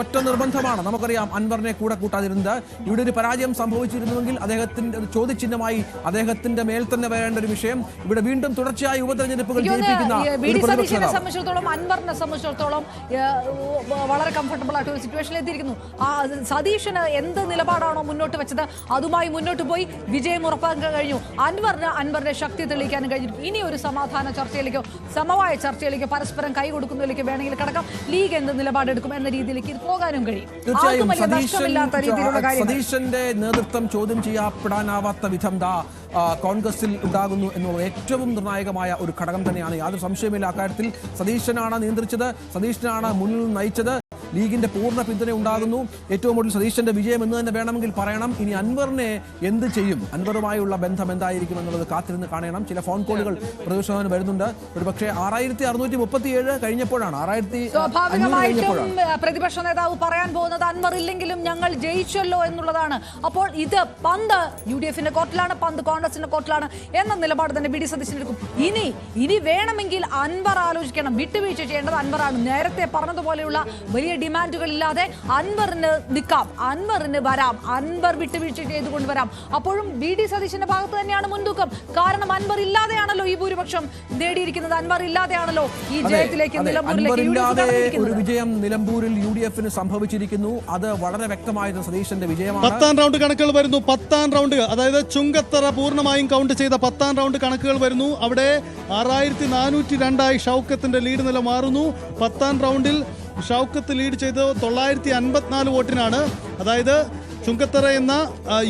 ഒറ്റ നിർബന്ധമാണ്. നമുക്കറിയാം അൻവറിനെ കൂടെ കൂട്ടാതിരുന്നത്. ഇവിടെ ഒരു പരാജയം സംഭവിച്ചിരുന്നുവെങ്കിൽ അദ്ദേഹത്തിന്റെ ഒരു ചോദ്യചിഹ്നമായി അദ്ദേഹത്തിന്റെ മേൽ തന്നെ വരേണ്ട ഒരു വിഷയം ഇവിടെ വീണ്ടും തുടർച്ചയായി ഉപതെരഞ്ഞെടുപ്പുകൾ ജയിപ്പിക്കുന്ന സംബന്ധിച്ചിടത്തോളം അൻവറിനെ സംബന്ധിച്ചിടത്തോളം വളരെ കംഫർട്ടബിൾ ആയിട്ട് ഒരു സിറ്റുവേഷനിൽ എത്തിയിരിക്കുന്നു. ആ സതീഷിന് എന്ത് നിലപാടാണോ മുന്നോട്ട് വെച്ചത് അതുമായി മുന്നോട്ട് പോയി വിജയം ഉറപ്പാക്കാൻ കഴിഞ്ഞു. അൻവറിന് അൻവറിന്റെ ശക്തി തെളിയിക്കാനും കഴിഞ്ഞു ഇനി ഒരു സമാധാന ചർച്ചയിലേക്കോ സമവായ ചർച്ചയിലേക്കോ പരസ്പരം കൈ കൊടുക്കുന്നതിലേക്കോ വേണമെങ്കിൽ കടക്കാം. ലീഗ് എന്ത് നിലപാടെടുക്കും എന്ന രീതിയിലേക്ക് പോകാനും കഴിയും. തീർച്ചയായും സതീശന്റെ നേതൃത്വം ചോദ്യം ചെയ്യപ്പെടാനാവാത്ത വിധം ദാ കോൺഗ്രസിൽ ഉണ്ടാകുന്നു എന്നുള്ളത് ഏറ്റവും നിർണായകമായ ഒരു ഘടകം തന്നെയാണ്. യാതൊരു സംശയമില്ല അക്കാര്യത്തിൽ സതീശനാണ് നിയന്ത്രിച്ചത്. സതീശനാണ് മുന്നിൽ നയിച്ചത്. ലീഗിന്റെ പൂർണ പിന്തുണ ഉണ്ടാകുന്നു. ഏറ്റവും ഒടുവിൽ സതീശന്റെ വിജയം എന്ന് തന്നെ വേണമെങ്കിൽ പറയണം. ഇനി അൻവറിനെ എന്ത് ചെയ്യും? അൻവറുമായുള്ള ബന്ധം എന്തായിരിക്കും എന്നുള്ളത് കാത്തിരുന്ന് കാണണം. ചില ഫോൺ കോളുകൾ പ്രതിപക്ഷത്തിന് വരുന്നുണ്ട്. ഒരുപക്ഷെ ആറായിരത്തി അറുന്നൂറ്റി മുപ്പത്തി ഏഴ് കഴിഞ്ഞപ്പോഴാണ്. ആറായിരത്തി സ്വാഭാവികമായിട്ടും പ്രതിപക്ഷ നേതാവ് പറയാൻ പോകുന്നത് അൻവർ ഇല്ലെങ്കിലും ഞങ്ങൾ ജയിച്ചല്ലോ എന്നുള്ളതാണ്. അപ്പോൾ ഇത് പന്ത് യു ഡി എഫിന്റെ കോർട്ടിലാണ് പന്ത് കോൺഗ്രസിന്റെ കോർട്ടിലാണ് എന്ന നിലപാട് തന്നെ ബി ഡി സതീശന് എടുക്കും ഇനി ഇനി വേണമെങ്കിൽ അൻവർ ആലോചിക്കണം. വിട്ടുവീഴ്ച ചെയ്യേണ്ടത് അൻവറാണ്. നേരത്തെ പറഞ്ഞതുപോലെയുള്ള വലിയ ഡിമാൻഡുകൾ ഇല്ലാതെ അൻവറിന് നിൽക്കാം. അൻവറിന് വരാം. അൻവർ വിട്ടുവീഴ്ച ചെയ്തുകൊണ്ട് വരാം. അപ്പോഴും ബി ഡി സതീശന്റെ ഭാഗത്ത് തന്നെയാണ് മുൻതൂക്കം. കാരണം അൻവർ ഇല്ലാതെയാണല്ലോ ഈ ഭൂരിപക്ഷം നേടിയിരിക്കുന്നത്. അൻവർ ഇല്ലാതെയാണല്ലോ ഈ ജയത്തിലേക്ക് നിലമ്പൂരിലേക്ക് ഒരു വിജയം നിലമ്പൂരിൽ യു ഡി എഫിന് സംഭവിച്ചിരിക്കുന്നു. അത് വളരെ വ്യക്തമായത് സതീശന്റെ വിജയമാണ്. പത്താം റൗണ്ട് കണക്കുകൾ വരുന്നു. പത്താം റൗണ്ട് അതായത് ചുങ്കത്തറ പൂർണമായും കൗണ്ട് ചെയ്ത പത്താം റൗണ്ട് കണക്കുകൾ വരുന്നു. അവിടെ ആറായിരത്തി നാനൂറ്റി രണ്ടായി ഷൗക്കത്തിന്റെ ലീഡ് നില മാറുന്നു. പത്താം റൗണ്ടിൽ ഷൗക്കത്ത് ലീഡ് ചെയ്തത് തൊള്ളായിരത്തി അൻപത്തിനാല് വോട്ടിനാണ്. അതായത് ചുങ്കത്തറ എന്ന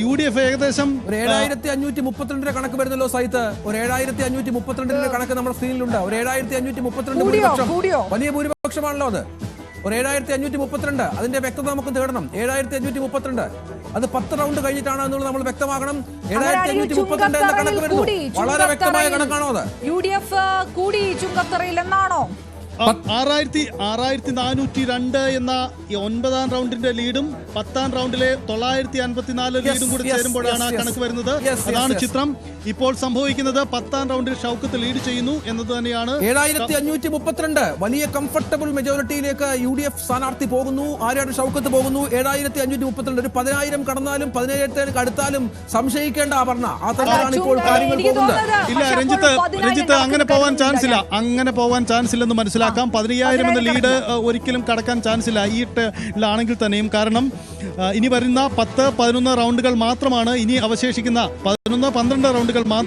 യു ഡി എഫ് ഏകദേശം ഒരു ഏഴായിരത്തി അഞ്ഞൂറ്റി മുപ്പത്തിരണ്ടിന്റെ കണക്ക് വരുന്നല്ലോ സൈത്ത് ഒരു ഏഴായിരത്തി അഞ്ഞൂറ്റി മുപ്പത്തിരണ്ടിന്റെ കണക്ക് നമ്മുടെ സ്ക്രീനിലുണ്ട് ഒരു ഏഴായിരത്തി അഞ്ഞൂറ്റി മുപ്പത്തിരണ്ട് ഭൂരിപക്ഷം വലിയ ഭൂരിപക്ഷമാണല്ലോ അത്. ഒരു ഏഴായിരത്തി അഞ്ഞൂറ്റി മുപ്പത്തിരണ്ട് അതിന്റെ വ്യക്തത നമുക്ക് തേടണം ഏഴായിരത്തി അഞ്ഞൂറ്റി മുപ്പത്തിരണ്ട് അത് പത്ത് റൗണ്ട് കഴിഞ്ഞിട്ടാണ് എന്നുള്ളത് നമ്മൾ വ്യക്തമാക്കണം ഏഴായിരത്തി അഞ്ഞൂറ്റി മുപ്പത്തിരണ്ട് എന്ന കണക്ക് വരുന്നു. വളരെ വ്യക്തമായ കണക്കാണോ അത്? യു ഡി എഫ് കൂടി ചുങ്കത്തറയിൽ എന്നാണോ? ആറായിരത്തി ആറായിരത്തി നാനൂറ്റി രണ്ട് എന്ന ഈ ഒൻപതാം റൗണ്ടിന്റെ ലീഡും പത്താം റൗണ്ടിലെ തൊള്ളായിരത്തി അൻപത്തിനാല് ലീഡും കൂടി ചേരുമ്പോഴാണ് ആ. കണക്ക് വരുന്നത്. അതാണ് ചിത്രം. ഇപ്പോൾ സംഭവിക്കുന്നത് പത്താം റൗണ്ടിൽ ഷൗക്കത്ത് ലീഡ് ചെയ്യുന്നു എന്നത് തന്നെയാണ് ഏഴായിരത്തി അഞ്ഞൂറ്റി മുപ്പത്തിരണ്ട് വലിയ കംഫർട്ടബിൾ മെജോറിറ്റിയിലേക്ക് യു ഡി എഫ് സ്ഥാനാർത്ഥി പോകുന്നു. ആര്യാട് ഷൗക്കത്ത് പോകുന്നു. ഏഴായിരത്തി അഞ്ഞൂറ്റി മുപ്പത്തിരണ്ട് ഒരു പതിനായിരം കടന്നാലും പതിനേഴായിരത്തി അടുത്താലും സംശയിക്കേണ്ട അപർണ ആ തരത്തിലാണ് ഇപ്പോൾ കാര്യങ്ങൾ പോകുന്നത്. ഇല്ല രഞ്ജിത്ത് രഞ്ജിത്ത് അങ്ങനെ പോവാൻ ചാൻസ് ഇല്ല. അങ്ങനെ പോവാൻ ചാൻസ് ഇല്ലെന്ന് മനസ്സിലാക്കാം. പതിനയ്യായിരം എന്ന ലീഡ് ഒരിക്കലും കടക്കാൻ ചാൻസ് ഇല്ല. ഈ ലാണെങ്കിൽ തന്നെയും. കാരണം ഇനി വരുന്ന പത്ത് പതിനൊന്ന് റൗണ്ടുകൾ മാത്രമാണ് ഇനി അവശേഷിക്കുന്ന പതിനൊന്ന് പന്ത്രണ്ട് റൗണ്ടുകൾ മാത്രം